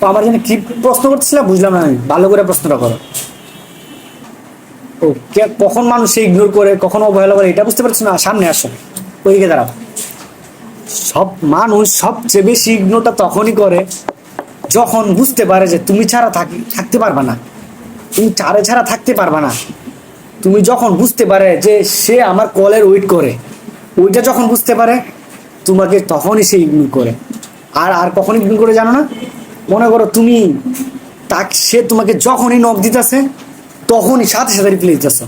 তো আমার জন্য কি প্রশ্ন করতেছিলাম বুঝলাম না আমি। ভালো করে প্রশ্নটা করো। ও, কে, কখন মানুষ ইগনোর করে, কখন অবহেলা করে, এটা বুঝতে পারছ না? সামনে আসো। ওইদিকে দাঁড়াও। সব মানুষ সবচেয়ে বেশি ইগনোরটা তখনই করে, যখন বুঝতে পারে যে তুমি ছাড়া থাকি, থাকতে পারবা না। তুমি চারে ছাড়া থাকতে পারবা না। তুমি যখন বুঝতে পারে যে সে আমার কলের ওয়েট করে, ওইটা যখন বুঝতে পারে, তোমাকে তখনই সে ইগনোর করে। আর আর কখন ইগনোর করে জানো না? মনে করো তুমি তাক, সে তোমাকে যখনই নখ দিতেছে, তখনই সাথে সাথে রিপ্লাই দিতেছ।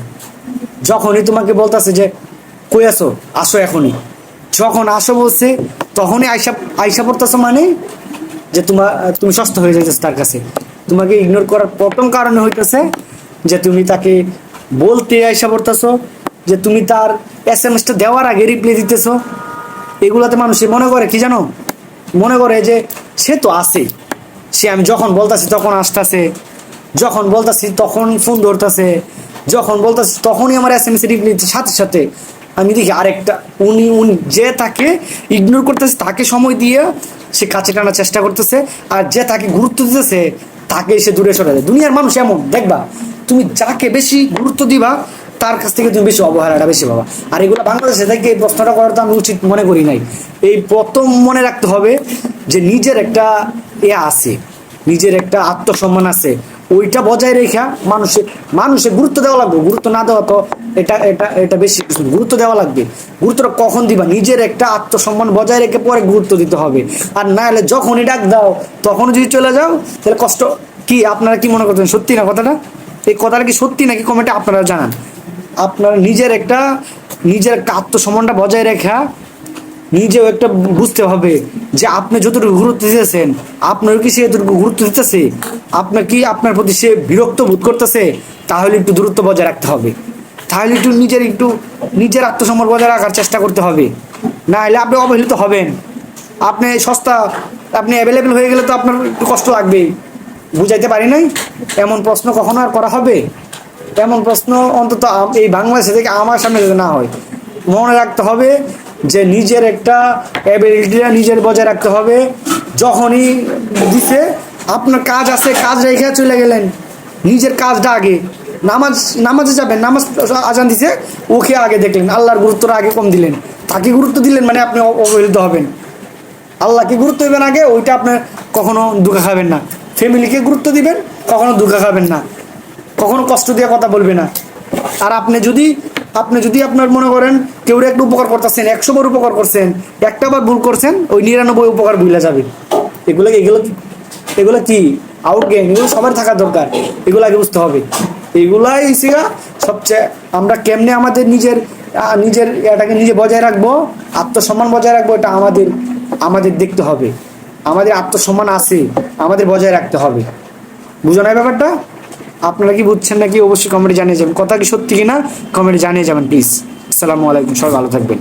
যখনই তোমাকে বলতেছে যে, কই আসো আসো এখনই। যখন আসো বলছে, তখনই আইসা আইসা পড়তেছো মানে যে তোমার তুমি সস্তা হয়ে যাইতেছে তার কাছে। তোমাকে ইগনোর করার প্রথম কারণে হইতেছে যে তুমি তাকে বলতে আইসা পড়তেছো, যে তুমি তার এস এম এসটা দেওয়ার আগে রিপ্লাই দিতেছো। এগুলাতে মানুষে মনে করে, কি জানো? মনে করে যে সে তো আছে। সে আমি যখন বলতাছি তখন আসতেছে, যখন বলতাছি তখন ফোন ধরতেছে, যখন বলতাছি তখনই আমার এস এম এস রিপ্লাই সাথে সাথে আমি দেখি আরেকটা, উনি উনি যে তাকে ইগনোর করতেছে, তাকে সময় দিয়ে সে কাছে টানার চেষ্টা করতেছে আর যে তাকে গুরুত্ব দিতেছে, তাকে সে দূরে সরে যায় দুনিয়ার মানুষ এমন, দেখবা, তুমি যাকে বেশি গুরুত্ব দিবা, তার কাছ থেকে তুমি বেশি অবহেলাটা বেশি পাবা। আর এগুলো বাংলাদেশে থেকে এই প্রশ্নটা করার তো আমি উচিত মনে করি নাই। এই প্রথম মনে রাখতে হবে যে নিজের একটা এ আছে। নিজের একটা আত্মসম্মান আছে। ওইটা বজায় রেখা মানুষের মানুষে গুরুত্ব দেওয়া লাগবে। গুরুত্ব না দেওয়া তো এটা এটা এটা বেশি গুরুত্ব দেওয়া লাগবে। গুরুত্বটা কখন দিবা? নিজের একটা আত্মসম্মান বজায় রেখে পরে গুরুত্ব দিতে হবে। আর না হলে যখনই ডাক দাও তখন যদি চলে যাও, তাহলে কষ্ট, কি আপনারা কি মনে করছেন সত্যি না কথাটা? এই কথাটা কি সত্যি নাকি কমেন্টে আপনারা জানান? আপনার নিজের একটা নিজের একটা আত্মসম্মানটা বজায় রেখা নিজেও একটা বুঝতে হবে। যে আপনি যতটুকু গুরুত্ব দিতেছেন, আপনার কি সে এতটুকু গুরুত্ব দিতেছে? আপনার কি আপনার প্রতি সে বিরক্ত বোধ করতেছে? তাহলে একটু দূরত্ব বজায় রাখতে হবে। তাহলে একটু নিজের একটু নিজের আত্মসম্মান বজায় রাখার চেষ্টা করতে হবে। না হলে আপনি অবহেলিত হবেন। আপনি সস্তা, আপনি অ্যাভেলেবেল হয়ে গেলে তো আপনার একটু কষ্ট লাগবে। বুঝাইতে পারি নাই? এমন প্রশ্ন কখনো আর করা হবে? এমন প্রশ্ন অন্তত এই বাংলাদেশে থেকে আমার সামনে যাতে না হয়, মনে রাখতে হবে যে নিজের একটা অ্যাবিলিটিটা নিজের বজায় রাখতে হবে। যখনই দিছে, আপনার কাজ আছে, কাজ রেখে চলে গেলেন। নিজের কাজটা আগে। নামাজ, নামাজে যাবেন, নামাজ আজান দিছে, ওকে আগে দেখলেন। আল্লাহর গুরুত্বটা আগে কম দিলেন। তাকে গুরুত্ব দিলেন মানে আপনি অবহেলিত হবেন। আল্লাহকে গুরুত্ব দেবেন আগে, ওইটা আপনার কখনো দুঃখা খাবেন না। ফ্যামিলিকে গুরুত্ব দিবেন, কখনো দুঃখা খাবেন না। কখনো কষ্ট দিয়ে কথা বলবে না। আর আপনি যদি আপনি যদি আপনার মনে করেন কেউ একটা উপকার করতেছেন একশো বার উপকার করছেন একটা বার ভুল করছেন, ওই নিরানব্বই উপকার ভুলে যাবে এগুলো এগুলো এগুলো কি আউট গেম এগুলো সবার থাকা দরকার। এগুলো আগে বুঝতে হবে। এগুলাই শিখা সবচেয়ে আমরা কেমনে আমাদের নিজের নিজের এটাকে নিজে বজায় রাখব? আত্মসম্মান বজায় রাখব? এটা আমাদের আমাদের দেখতে হবে। আমাদের আত্মসম্মান আছে, আমাদের বজায় রাখতে হবে। বুঝো না ব্যাপারটা? আপনারা কি বুঝছেন নাকি? অবশ্যই কমেন্টে জানিয়ে যাবেন। কথা কি সত্যি কিনা? কমেন্টে জানিয়ে যাবেন প্লিজ আসসালামু আলাইকুম, সবাই ভালো থাকবেন।